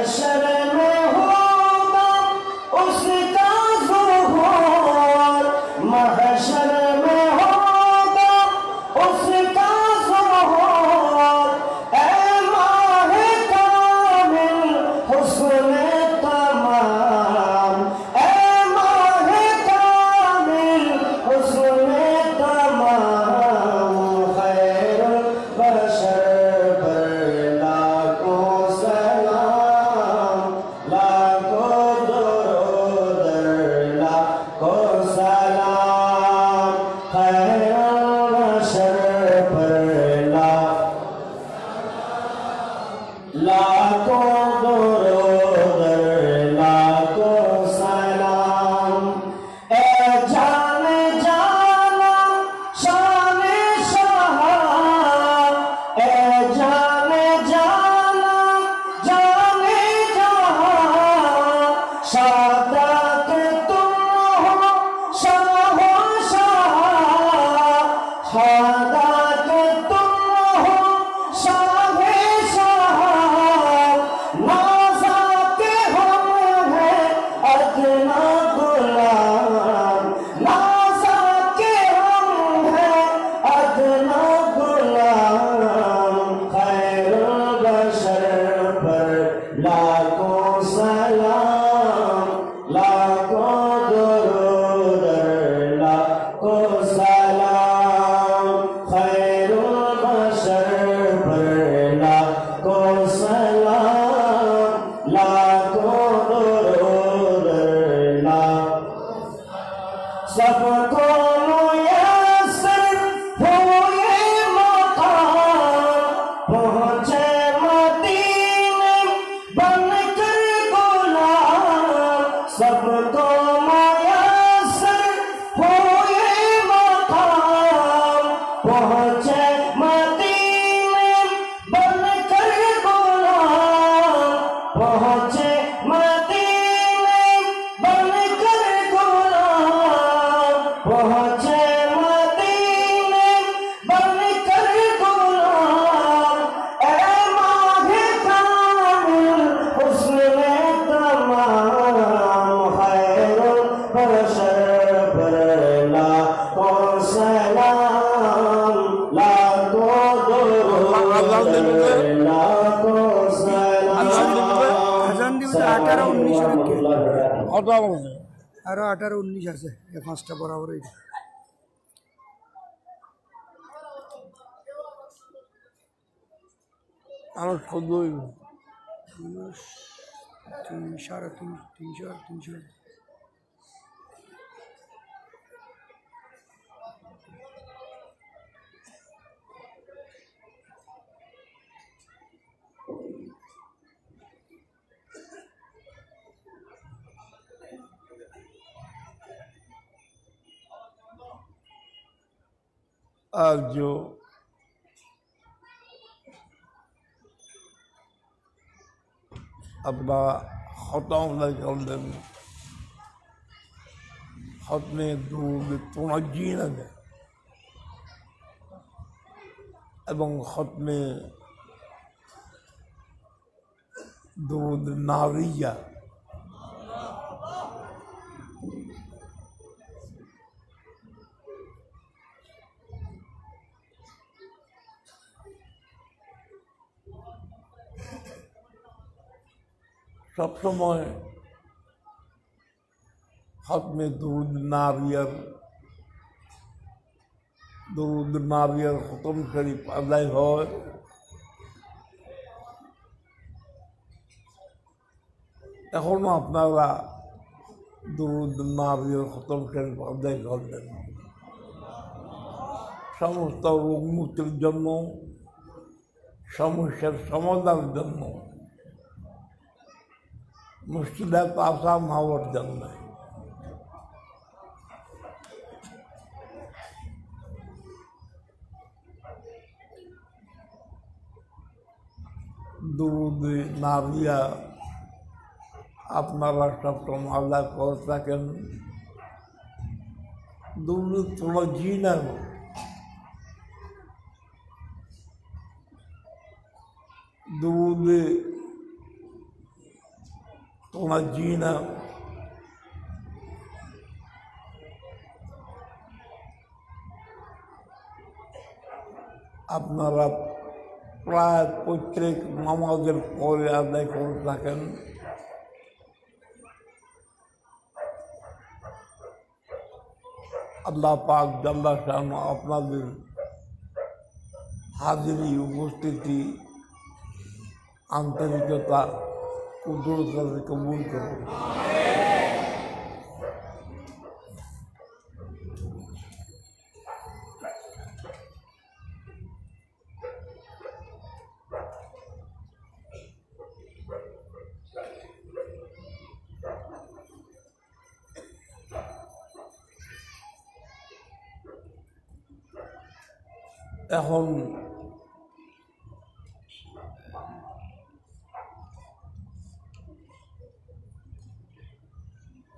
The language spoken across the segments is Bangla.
Hashem. लाखों suffer cause. আরও আঠারো উনিশ আছে পাঁচটা বরাবর আরও চোদ্দই তিন সাড়ে তিন তিনশো তিনশো আর जो अपना খতম করলেন খতমে দুধ তোমার জিনাবে এবং খতমে দুধ নারিয়া সবসময় খতমে দুরুদ নারিয়ার দুরুদ নারিয়ার খতম শরীফ আদায় হয়। এখনও আপনারা দুরুদ নারিয়ার খতম শরীফ আদায় করবেন সমস্ত রোগ মুক্তির জন্য, সমস্যার সমাধানের জন্য মুশকিলাত আসান হওয়ার জন্য দুধ নারিয়া আপনারা সবসময় আল্লাহ করে থাকেন দুধ তোমার জিনার দুধ تنجينا আপনারা প্রায় প্রত্যেক নামাজের পরে আদায় করে থাকেন আল্লাহ পাক জাল্লা শাহ আপনাদের হাজিরি উপস্থিতি আন্তরিকতা কুদরতা কবুল করুন এখন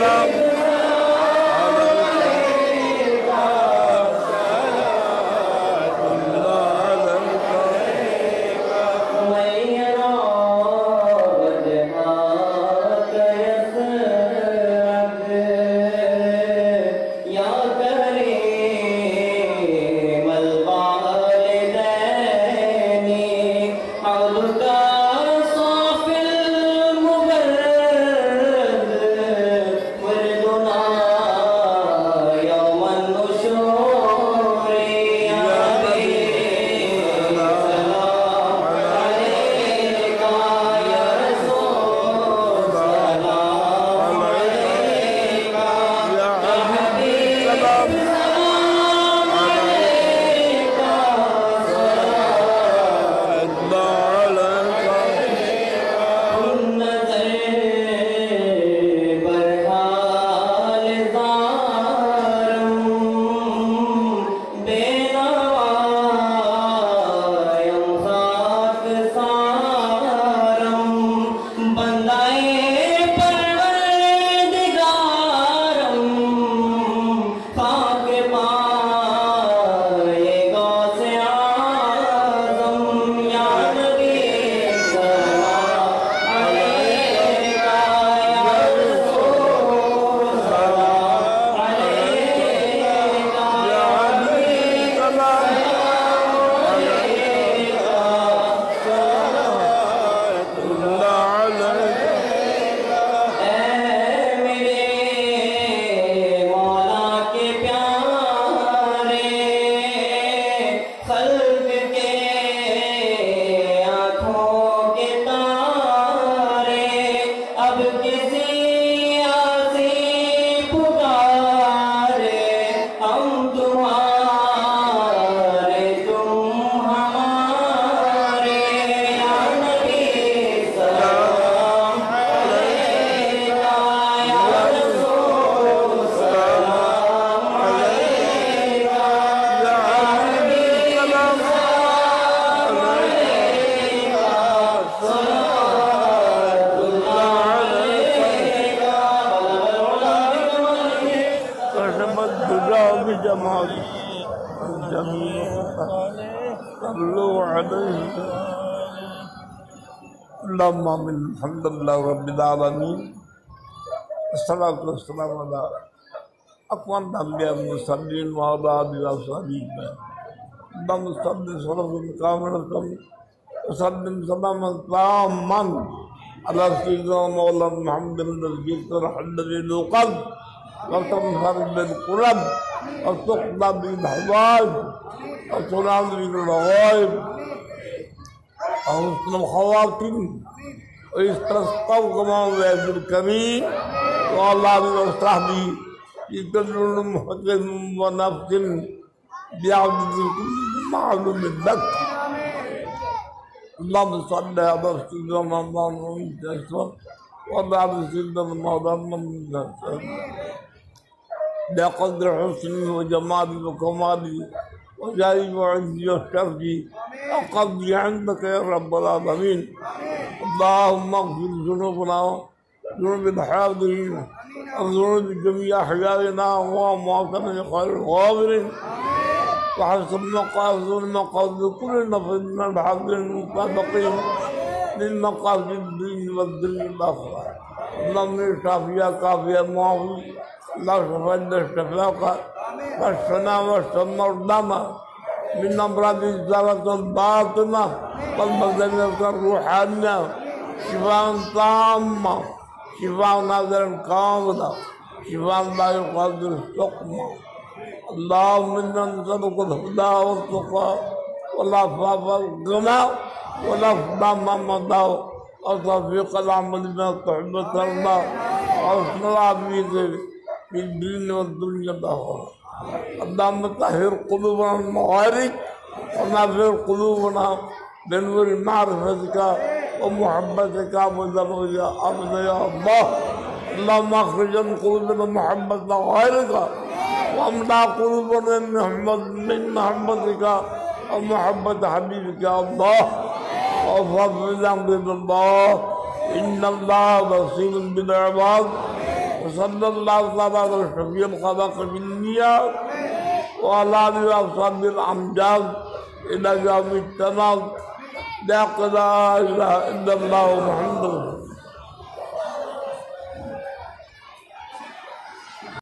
Nacional. صلوا عليه اللهم من الحمد لله رب العالمين الصلاة والسلام على أقوى الأنبياء المرسلين وعلى آله وصحبه اللهم صل وسلم كاملة وسلم سلاما تاما على سيدنا مولانا محمد الذي ترحل للقلب وتنهر بالقرب وتقضى بالحوائج وتنال بالرغائب وحسن الخواتم ويستسقوا كما وعد الكريم وعلى آله وصحبه في كل محق ونفس بعدد كل معلوم لك اللهم صل على سيدنا محمد وعلى آل سيدنا محمد بقدر حسنه وجماله وكماله وجاهه وعزه وشرفه وقضي عندك يا رب العالمين. اللهم اغفر ذنوبنا ذنوب الحاضرين وذنوب جميع أحيائنا وأمواتنا خير الغابرين. وحسب مقاصد مقاصد كل نفس من الحاضرين المطابقين للمقاصد الدين والدين الاخره اللهم شافيا كافيا معافي. نصفا للشفاقة والثناء والمرضمة من أمراض الزلط الباطنة والبدنية الروحانية. شفاء تامة شفاء نظر كاملة شفاء لا يقدر السقمة اللهم إنا نسألك الهدى والتقى والعفاف والغنى والأفضل ما مضى وتوفيق العمل من تحبة الله وحسن العبيد بالدين والدنيا الآخرة اللهم طهر قلوبنا من المعارك ونظر قلوبنا من معرفتك ومحبتك. وذنبك أبدا يا الله اللهم أخرج من قلوبنا محبة غيرك واملأ قلوبنا من محبتك ومحبة حبيبك يا الله. وفضل عن الله. إن الله بصير بالعباد. وصلى الله على الحبيب الخلق بالنيات وعلى آله وصحبه الأمجاد إلى يوم التناظر لا إله إلا الله محمد